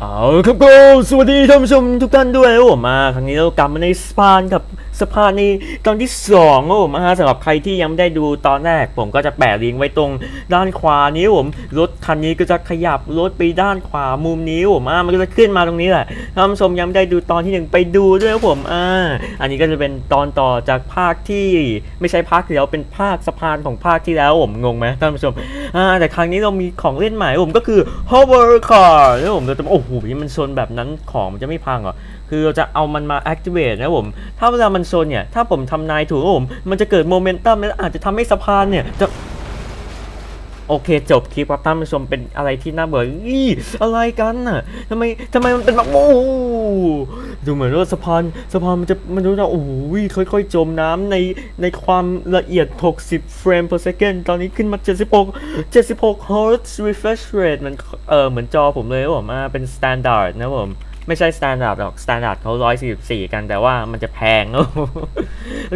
เอาครับก็สวัสดีท่านผู้ชมทุกท่านด้วยครับผมมา ครั้งนี้เรากลับมาในสปานกับ สปานในตอนที่สองครับผมมาสำหรับใครที่ยังไม่ได้ดูตอนแรก ผมก็จะแปะลิงก์ไว้ตรงด้านขวานี้ผมรถคันนี้ก็จะขยับรถไปด้านขวามุมนี้ผมอ่ามันก็จะขึ้นมาตรงนี้แหละท่านผู้ชมยังไม่ได้ดูตอนที่หนึ่งไปดูด้วยครับผมอ่าอันนี้ก็จะเป็นตอนต่อจากภาคที่ไม่ใช่ภาคที่แล้วเป็นภาคสะพานของภาคที่แล้วผมงงไหมท่านผู้ชมอ่าแต่ครั้งนี้เรามีของเล่นใหม่ผมก็คือ hover car นะผมเราจะโอ้โหมันชนแบบนั้นของมันจะไม่พังเหรอ คือเราจะเอามันมา activate นะผม ถ้าเวลามันชนเนี่ย ถ้าผมทำนายถูกผม มันจะเกิดโมเมนตัมและอาจจะทำให้สะพานเนี่ยจะโอเคจบคลิปครับท่านผู้ชมเป็นอะไรที่น่าเบื่ออีอะไรกันน่ะทำไมทำไมมันเป็นแบบโอ้ดูเหมือนว่าสะพานสะพานมันจะมันดูจะโอ้โหค่อยๆ จมน้ำในในความละเอียด 60 เฟรม per second ตอนนี้ขึ้นมา 76 76 hertz refresh rate มันเออเหมือนจอผมเลยผมอ่าเป็น standard นะผม ไม่ใช่ standard หรอก standard เขา144กันแต่ว่ามันจะแพงเนอะ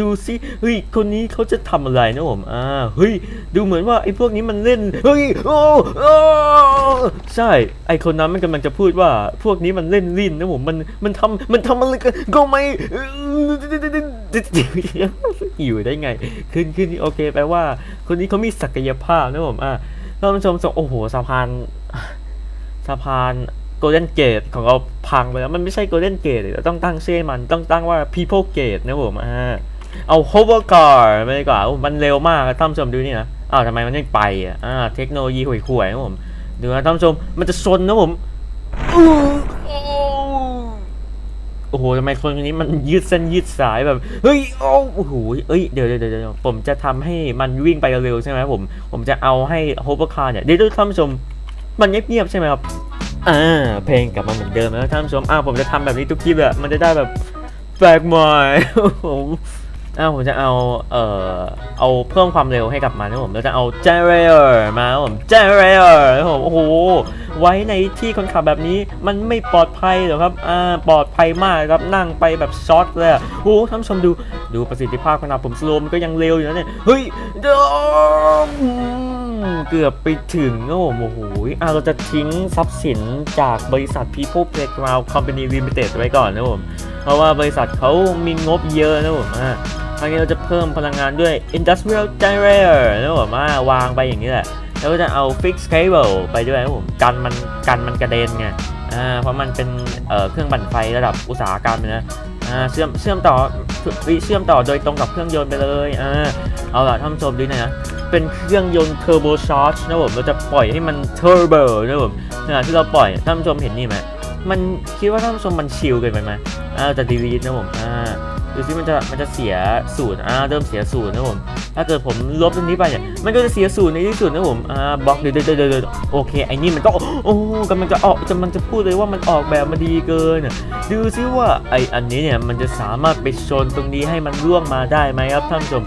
ดูสิเฮ้ยคนนี้เขาจะทำอะไรนะผมอ่าเฮ้ยดูเหมือนว่าไอ้พวกนี้มันเล่นเฮ้ยโอ้โอ้ใช่ไอ้คนนั้นมันกำลังจะพูดว่าพวกนี้มันเล่นลิ้นนะผมมันมันทำมันทำอะไรกันก็ไม่อยู่ได้ไง ขึ้นขึ้นโอเคแปลว่า คนนี้เขามีศักยภาพนะผมอ่าท่านผู้ชมส่งโอ้โหสะพานสะพาน ลเด้นเกตของเราพังไปแล้ว มันไม่ใช่โกลเด้นเกตเราต้องตั้งชื่อมันต้องตั้งว่า people gate นะผมอ่าเอา hover car ไปดีกว่าโอ้มันเร็วมากท่านผู้ชมดูนี่นะอ้าวทำไมมันไม่ไปอะอ่าเทคโนโลยีห่วยๆนะผมดูนะท่านผู้ชมมันจะชนนะผมโอ้โหทำไมคนคนนี้มันยืดเส้นยืดสายแบบ เฮ้ย โอ้โหเอ้ย เดี๋ยวเดี๋ยวเดี๋ยวผมจะทำให้มันวิ่งไปเร็วใช่ไหมผม ผมจะเอาให้ hover car เนี่ย เดี๋ยวท่านผู้ชม มันเงียบๆใช่ไหมครับ อ่าเพลงกลับมาเหมือนเดิมแล้วท่านผู้ชมอ่าผมจะทำแบบนี้ทุกคลิปอะมันจะได้แบบแปลกใหม่ผมอ่าผมจะเอาเอ่อเอาเพิ่มความเร็วให้กับมันนะผมแล้วจะเอา generator มาผม generator นะผมโอ้โหไว้ในที่คนขับแบบนี้มันไม่ปลอดภัยหรอครับอ่าปลอดภัยมากครับนั่งไปแบบช็อตเลยโอ้โหท่านผู้ชมดูดูประสิทธิภาพขนาดผมสโลว์มันก็ยังเร็วอยู่นะเนี่ยเฮ้ยเดออืม เกือบไปถึงนะผมโอ้โหอะเราจะทิ้งทรัพย์สินจากบริษัท People Playground Company Limited ไว้ก่อนนะผมเพราะว่าบริษัทเขามีงบเยอะนะผมอะครั้งนี้เราจะเพิ่มพลังงานด้วย Industrial Generator นะผมอ่าวางไปอย่างนี้แหละแล้วก็จะเอา Fixed Cable ไปด้วยนะผมกันมันกันมันกระเด็นไงอ่าเพราะมันเป็นเอ่อเครื่องปั่นไฟระดับอุตสาหกรรมเลยนะ อ่าเชื่อมเชื่อมต่อเชื่อมต่อโดยตรงกับเครื่องยนต์ไปเลยอ่าเอาล่ะท่านผู้ชมดูหน่อยนะเป็นเครื่องยนต์เทอร์โบชาร์จนะผมเราจะปล่อยให้มันเทอร์โบนะผมขณะที่เราปล่อยท่านผู้ชมเห็นนี่ไหมมันคิดว่าท่านผู้ชมมันชิลเกินไปไหมอ่าจะดีลีทนะผมอ่า ดูซิมันจะมันจะเสียสูตรอ่าเริ่มเสียสูตรนะผมถ้าเกิดผมลบตรงนี้ไปเนี่ยมันก็จะเสียสูตรในที่สุดนะผมอ่าบล็อกเดี๋ยวเดี๋ยวเดี๋ยวเดี๋ยวโอเคไอ้นี่มันก็โอ้กำลังจะออกกำลังจะพูดเลยว่ามันออกแบบมาดีเกินดูซิว่าไออันนี้เนี่ยมันจะสามารถไปชนตรงนี้ให้มันร่วงมาได้ไหมครับท่านผู้ชม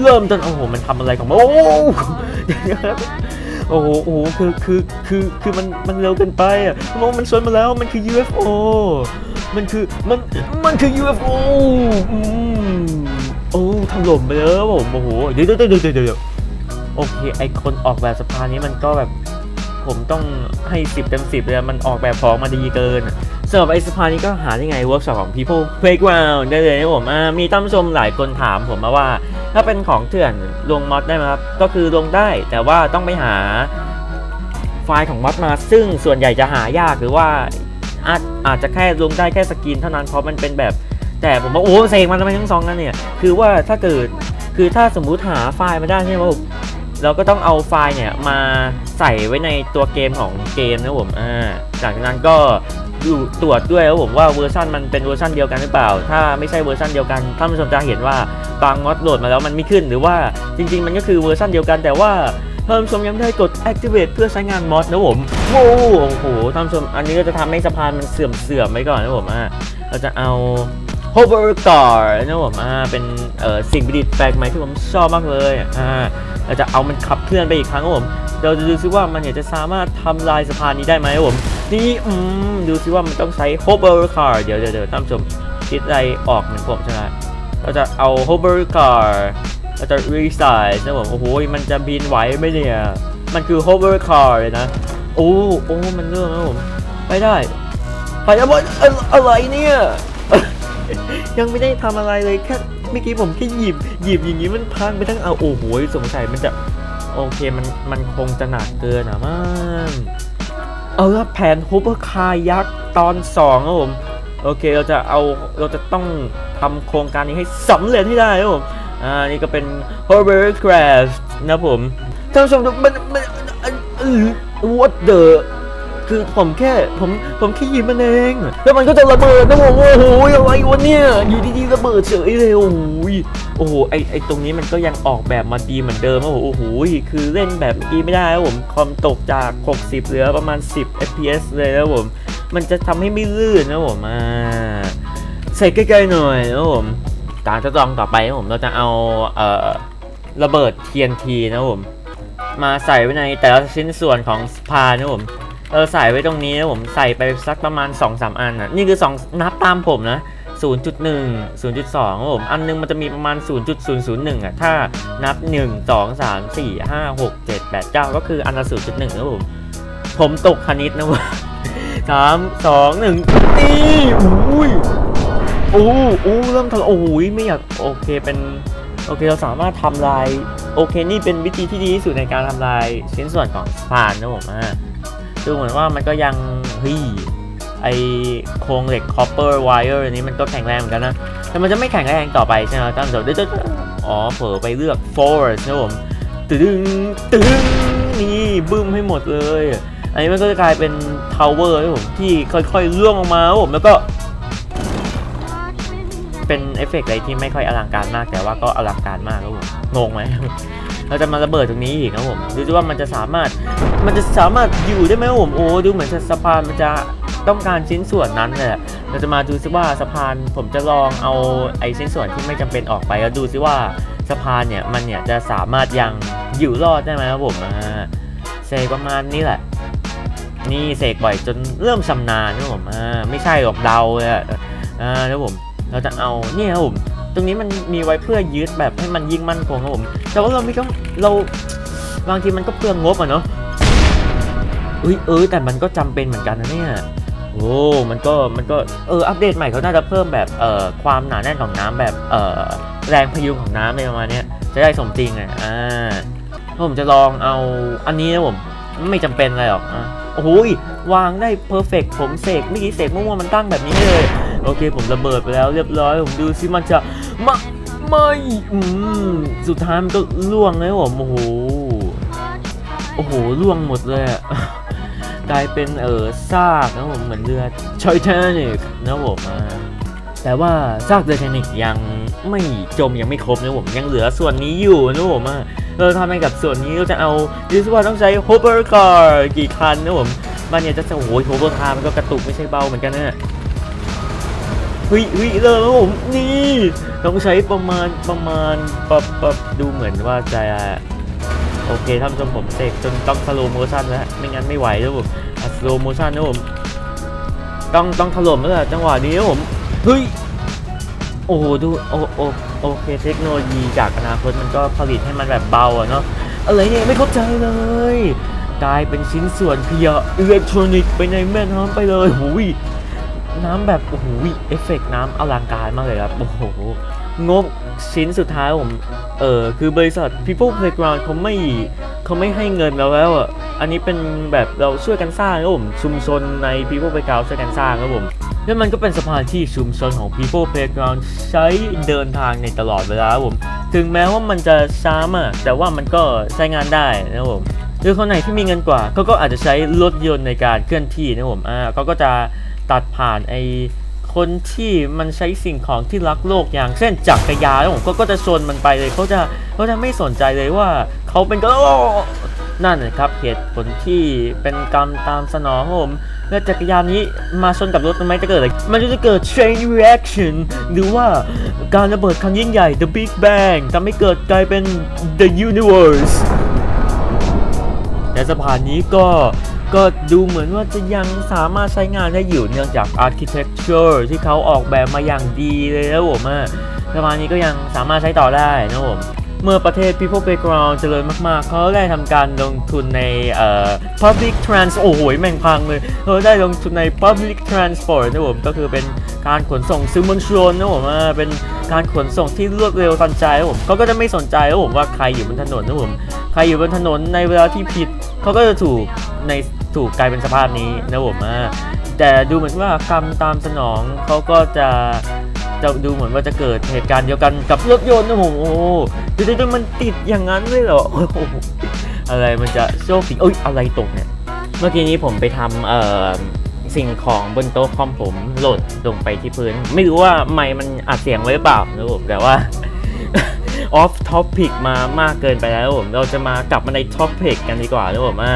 เริ่มต้นโอ้โหมันทำอะไรของมันโอ้โหเดี๋ยครับโอ้โหโอ้โหคือคือคือคือมันมันเร็วเกินไปอะมองมันชนมาแล้วมันคือ UFO มันคือมันมันคือ UFO อืมโอ้ถล่มไปแล้วผมโอ้โหเดี๋ยวเดี๋ยวเดี๋ยวเดี๋ยวโอเคไอคนออกแบบสะพานนี้มันก็แบบ ผมต้องให้10เต็ม10เลยมันออกแบบของมาดีเกินสำหรับไอสะพานนี้ก็หาได้ไงเวิร์กช็อปของ People Playground ได้เลยนะผมมีท่านผู้ชมหลายคนถามผมมาว่า ถ้าเป็นของเถื่อนลงมอดได้ไหมครับ ก็คือลงได้แต่ว่าต้องไปหาไฟล์ของมอดมา ซึ่งส่วนใหญ่จะหายากหรือว่าอาจ อาจจะแค่ลงได้แค่สกินเท่านั้นเพราะมันเป็นแบบ แต่ผมว่าโอ้เสกมันทำไมทั้งสองกันเนี่ยคือว่าถ้าเกิดคือถ้าสมมุติหาไฟล์มาได้ใช่ไหมผมเราก็ต้องเอาไฟล์เนี่ยมาใส่ไว้ในตัวเกมของเกมนะผมอ่าจากนั้นก็ดูตรวจด้วยว่าผมว่าเวอร์ชันมันเป็นเวอร์ชันเดียวกันหรือเปล่า ถ้าไม่ใช่เวอร์ชันเดียวกันท่านผู้ชมจะเห็นว่าบางมอดโหลดมาแล้วมันไม่ขึ้นหรือว่าจริง ๆ มันก็คือเวอร์ชันเดียวกันแต่ว่า ท่านผู้ชมยังได้กด activate เพื่อใช้งานมอดนะผมโอ้โหท่านผู้ชมอันนี้ก็จะทำให้สะพานมันเสื่อมเสื่อมไว้ก่อนนะผมอ่าเราจะเอา hover car นะผมอ่าเป็นเอ่อสิ่งประดิษฐ์แปลกใหม่ที่ผมชอบมากเลยอ่าเราจะเอามันขับเคลื่อนไปอีกครั้งครับผมเราจะดูซิว่ามันเนี่ยจะสามารถทำลายสะพานนี้ได้ไหมครับผมนี่อืมดูซิว่ามันต้องใช้ hover car เดี๋ยวเดี๋ยวเดี๋ยวท่านผู้ชมคิดอะไรออกเหมือนผมใช่ไหมเราจะเอา hover car เราจะ resize นะผมโอ้โหมันจะบินไหวไหมเนี่ย มันคือ hover car เลยนะ โอ้โอ้มันเริ่มแล้วผมไปได้ ไปแล้วว่าอะอะไรเนี่ย ยังไม่ได้ทำอะไรเลยแค่เมื่อกี้ผมแค่หยิบหยิบอย่างนี้มันพังไปทั้งเอาโอ้โหสงสัยมันจะโอเคมันมันคงจะหนักเกินอะมั้งเอาละแผนฮูเปอร์คายักษ์ตอนสองครับผมโอเคเราจะเอาเราจะต้องทำโครงการนี้ให้สำเร็จให้ได้ครับผม อ่า นี่ก็เป็น hovercraft นะผม ท่านผู้ชมดูมันมันเออ what the คือผมแค่ผมผมแค่ยิบมันเอง แล้วมันก็จะระเบิดนะผมโอ้โหอะไรวะเนี่ย อยู่ดีๆระเบิดเฉยเลยโอ้โหโอ้โหไอไอตรงนี้มันก็ยังออกแบบมาดีเหมือนเดิมนะผมโอ้โหคือเล่นแบบนี้ไม่ได้นะผมคอมตกจาก 60 เหลือประมาณ 10 fps เลยนะผม มันจะทำให้ไม่ลื่นนะผมอ่าใส่ใกล้ๆหน่อยนะผม การทดลองต่อไปนะผมเราจะเอาเอ่อระเบิด TNT นะผมมาใส่ไว้ในแต่ละชิ้นส่วนของสพานะผมเออใส่ไว้ตรงนี้นะผมใส่ไปสักประมาณ 2-3 อันอะนี่คือ 2 นับตามผมนะ 0.1 0.2ผมอันนึงมันจะมีประมาณ 0.001อะถ้านับ 1 2 3 4 5 6 7 8 9 ก็คืออันละ0.1ครับผมผมตกคณิตนะว่าสามสองหนึ่งนี่อุ้ย โอ้โอ้เริ่มทำโอ้ยไม่อยากโอเคเป็นโอเคเราสามารถทำลายโอเคนี่เป็นวิธีที่ดีที่สุดในการทำลายชิ้นส่วนของสะพานนะผมอะดูเหมือนว่ามันก็ยังเฮ้ยไอโครงเหล็ก copper wire อันนี้มันก็แข็งแรงเหมือนกันนะ แต่มันจะไม่แข็งแรงต่อไปใช่ไหมตั้งเดี๋ยวเดี๋ยวอ๋อเผลอไปเลือก force นะผมตึงตึงนี่บึ้มให้หมดเลย อันนี้มันก็จะกลายเป็น tower นะผมที่ค่อยๆร่วงลงมาผมแล้วก็ เป็นเอฟเฟกต์อะไรที่ไม่ค่อยอลังการมาก แต่ว่าก็อลังการมากครับผมงงไหมเราจะมาระเบิดตรงนี้อีกครับผมดูสิว่ามันจะสามารถมันจะสามารถอยู่ได้ไหมครับผมโอ้ดูเหมือนสะพานมันจะต้องการชิ้นส่วนนั้นเลยอะเราจะมาดูซิว่าสะพานผมจะลองเอาไอ้ชิ้นส่วนที่ไม่จำเป็นออกไปแล้วดูซิว่าสะพานเนี่ยมันเนี่ยจะสามารถยังอยู่รอดได้ไหมครับผมอ่าเสกประมาณนี้แหละ นี่เสกบ่อยจนเริ่มชำนาญนะครับผมไม่ใช่หรอกเดาเลยอะอ่าครับผม เราจะเอาเนี่ยครับผมตรงนี้มันมีไว้เพื่อยึดแบบให้มันยิ่งมั่นคงครับผม แต่ว่าเราไม่ต้องเราบางทีมันก็เปลืองงบอะเนาะเอ้ยเออแต่มันก็จำเป็นเหมือนกันนะเนี่ยโอ้มันก็มันก็เอออัปเดตใหม่เขาน่าจะเพิ่มแบบเอ่อความหนาแน่นของน้ำแบบเอ่อแรงพายุของน้ำอะไรประมาณนี้จะได้สมจริงอะอ่าผมจะลองเอาอันนี้นะผมไม่จำเป็นอะไรหรอกอะโอ้ยวางได้เพอร์เฟกผมเสกเมื่อกี้เสกมั่วๆมันตั้งแบบนี้เลย โอเคผมระเบิดไปแล้วเรียบร้อยผมดูซิมันจะมาไม่อืมสุดท้ายมันก็ล่วงเลยผมโอ้โหโอ้โหล่วงหมดเลยอะกลายเป็นเออซากนะผมเหมือนเรือไททานิกนะผมแต่ว่าซากเรือไททานิกยังไม่จมยังไม่ครบนะผมยังเหลือส่วนนี้อยู่นะผมเราทำไงกับส่วนนี้เราจะเอาดิสว่าต้องใช้โฮเ e อร์คาร์กี่คันนะผมมันเนี่ยจะโอ้โหโฮเ e อร์คาร์มันก็กระตุกไม่ใช่เบาเหมือนกันนะ เฮ้ยเฮ้ยเลยครับผมนี่ต้องใช้ประมาณประมาณปรับปรับดูเหมือนว่าจะโอเคทำจนผมเสกจนต้องสโลโมชันแล้วไม่งั้นไม่ไหวแล้วผมสโลโมชันนะผมต้องต้องถล่มแล้วแหละจังหวะนี้ผมเฮ้ยโอ้โหดูโอโอโอเคเทคโนโลยีจากอนาคตมันก็ผลิตให้มันแบบเบาอะเนาะอะไรเนี่ยไม่เข้าใจเลยกลายเป็นชิ้นส่วนขยะอิเล็กทรอนิกส์ไปในแม่น้ำไปเลยหูย น้ำแบบโอ้โหเอฟเฟกต์น้ำอลังการมากเลยครับโอ้โหงบชิ้นสุดท้ายผมเออคือบริษัท People Playground เขาไม่เขาไม่ให้เงินเราแล้วอะอันนี้เป็นแบบเราช่วยกันสร้างครับผมชุมชนใน People Playground ช่วยกันสร้างครับผมแล้วมันก็เป็นสะพานที่ชุมชนของ People Playground ใช้เดินทางในตลอดเวลาครับผมถึงแม้ว่ามันจะช้ามากแต่ว่ามันก็ใช้งานได้นะครับผมหรือคนไหนที่มีเงินกว่าเขาก็อาจจะใช้รถยนต์ในการเคลื่อนที่นะครับผมอ่าเขาก็จะ ตัดผ่านไอคนที่มันใช้สิ่งของที่รักโลกอย่างเช่นจักรยานนะครับผมเขาก็จะชนมันไปเลยเขาจะเขาจะไม่สนใจเลยว่าเขาเป็นก็นั่นนะครับเหตุผลที่เป็นกรรมตามสนองครับผมแล้วจักรยานนี้มาชนกับรถมันไหมจะเกิดอะไรมันจะเกิด chain reaction หรือว่าการระเบิดครั้งยิ่งใหญ่ the big bang ทำให้เกิดกลายเป็น the universe แต่สะพานนี้ก็ ก็ดูเหมือนว่าจะยังสามารถใช้งานได้อยู่เนื่องจาก architecture ที่เขาออกแบบมาอย่างดีเลยนะผมอะสะพานนี้ก็ยังสามารถใช้ต่อได้นะผมเมื่อประเทศ People Playground เจริญมากๆ เขาได้ทำการลงทุนในเอ่อ Public Trans โอ้โหแม่งพังเลยเขาได้ลงทุนใน Public Transport นะผม ก็คือเป็นการขนส่งสื่อมวลชนนะผมอ่าเป็นการขนส่งที่รวดเร็วทันใจนะผมเขาก็จะไม่สนใจนะผมว่าใครอยู่บนถนนนะผม รอยู่บนถนนในเวลาที่ผิดเขาก็จะถูกในถูกกลายเป็นสภาพนี้นะผมอ่าแต่ดูเหมือนว่ากรรมตามสนองเขาก็จะจะดูเหมือนว่าจะเกิดเหตุการณ์เดียวกันกับรถยนต์นะผมโอ้โหเดี๋ยวๆมันติดอย่างนั้นเลยเหรออะไรมันจะโชคดีเอ้ยอะไรตกเนี่ย เมื่อกี้นี้ผมไปทำเอ่อสิ่งของบนโต๊ะคอมผมหล่นลงไปที่พื้น ไม่รู้ว่าไมค์มันอัดเสียงไว้หรือเปล่านะผมแต่ว่า ออฟท็อปิกมามากเกินไปแล้วผม เราจะมากลับมาในท็อปิกกันดีกว่านะผมว่า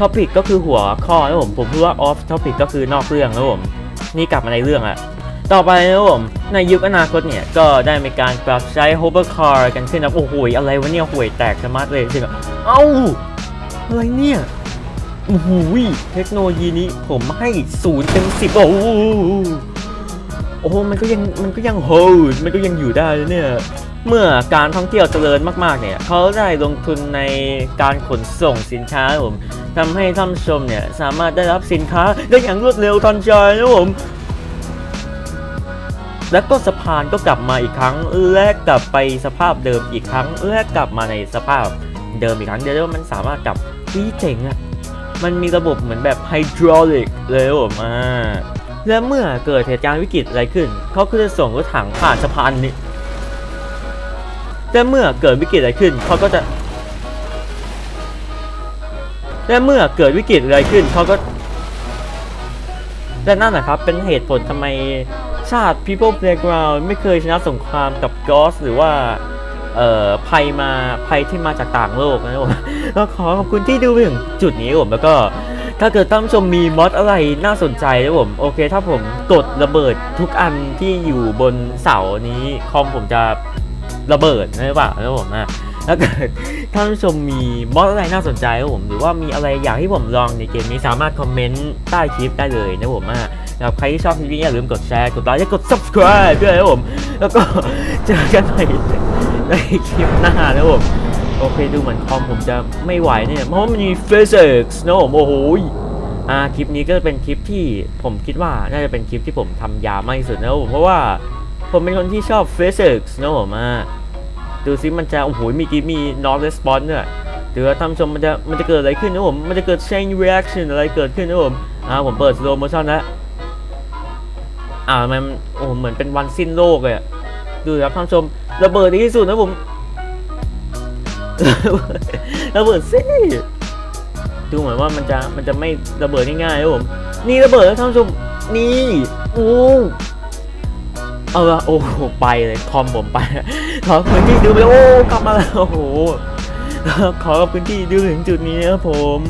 ท็อปิกก็คือหัวข้อนะผม ผมพูดว่าออฟท็อปิกก็คือนอกเรื่องนะผม นี่กลับมาในเรื่องอะต่อไปนะครับผม ในยุคอนาคตเนี่ย ก็ได้มีการปรับใช้ hovercar กันขึ้นนะโอ้โหอะไรวะเนี่ยห่วยแตกสมาร์ทเลยจริงๆเอ้าอะไรเนี่ยโอ้โหเทคโนโลยีนี้ผมให้ศูนย์เต็มสิบโอ้โหโอ้โหมันก็ยังมันก็ยังโฮดมันก็ยังอยู่ได้เนี่ย เมื่อการท่องเที่ยวเจริญมากๆเนี่ยเขาได้ลงทุนในการขนส่งสินค้าครับผมทำให้ท่านชมเนี่ยสามารถได้รับสินค้าได้อย่างรวดเร็วทันใจนะผมแล้วก็สะพานก็กลับมาอีกครั้งและกลับไปสภาพเดิมอีกครั้งและกลับมาในสภาพเดิมอีกครั้งเดียวมันสามารถกลับที่เจ๋งอะมันมีระบบเหมือนแบบไฮดรอลิกเลยครับผมอ่าและเมื่อเกิดเหตุการณ์วิกฤตอะไรขึ้น เขาก็จะส่งรถถังผ่านสะพานนี้ และเมื่อเกิดวิกฤตอะไรขึ้นเขาก็จะ และเมื่อเกิดวิกฤตอะไรขึ้นเขาก็และนั่นนะครับเป็นเหตุผลทำไมชาติ People Playground ไม่เคยชนะสงครามกับกอสหรือว่าเอ่อภัยมาภัยที่มาจากต่างโลกนะผมแล้วขอขอบคุณที่ดูไปถึงจุดนี้ผมแล้วก็ถ้าเกิดท่านผู้ชมมีมอดอะไรน่าสนใจนะผมโอเค ถ้าผมกดระเบิดทุกอันที่อยู่บนเสานี้คอมผมจะ ระเบิดนะเปล่านะครับผมนะถ้าเกิดท่านผู้ชมมีมอดอะไรน่าสนใจครับผมหรือว่ามีอะไรอยากให้ผมลองในเกมนี้สามารถคอมเมนต์ใต้คลิปได้เลยนะผมอะสำหรับใครที่ชอบคลิปนี้อย่าลืมกดแชร์กดไลค์และกด subscribe ด้วยนะผม แล้วก็เจอกันใหม่ในคลิปหน้านะผมโอเคดูเหมือนคอมผมจะไม่ไหวเนี่ยเพราะมันมี physics นะผมโอ้โหอ่าคลิปนี้ก็เป็นคลิปที่ผมคิดว่าน่าจะเป็นคลิปที่ผมทำยาวมากที่สุดนะผมเพราะว่า ผมเป็นคนที่ชอบ physics นะผมอะดูซิมันจะ โอ้โห มีกี่มี not response ด้วยเดี๋ยวท่านชมมันจะ มันจะเกิดอะไรขึ้นนะผม มันจะเกิด chain reaction อะไรเกิดขึ้นนะผม อ่า ผมเปิด slow motion แล้วอ่า มัน โอ้โหเหมือนเป็นวันสิ้นโลกเลยดูครับท่านชม ระเบิดที่สุดนะผม ระเบิดสิดูเหมือนว่ามันจะ มันจะไม่ระเบิดง่ายๆนะผม นี่ระเบิดแล้วท่านชม นี่โอ้ เอาละโอ้โหไปเลยคอมผมไปขอพื้นที่ดูไปโอ้กลับมาแล้วโอ้โหขอพื้นที่ดูถึงจุดนี้นะครับผม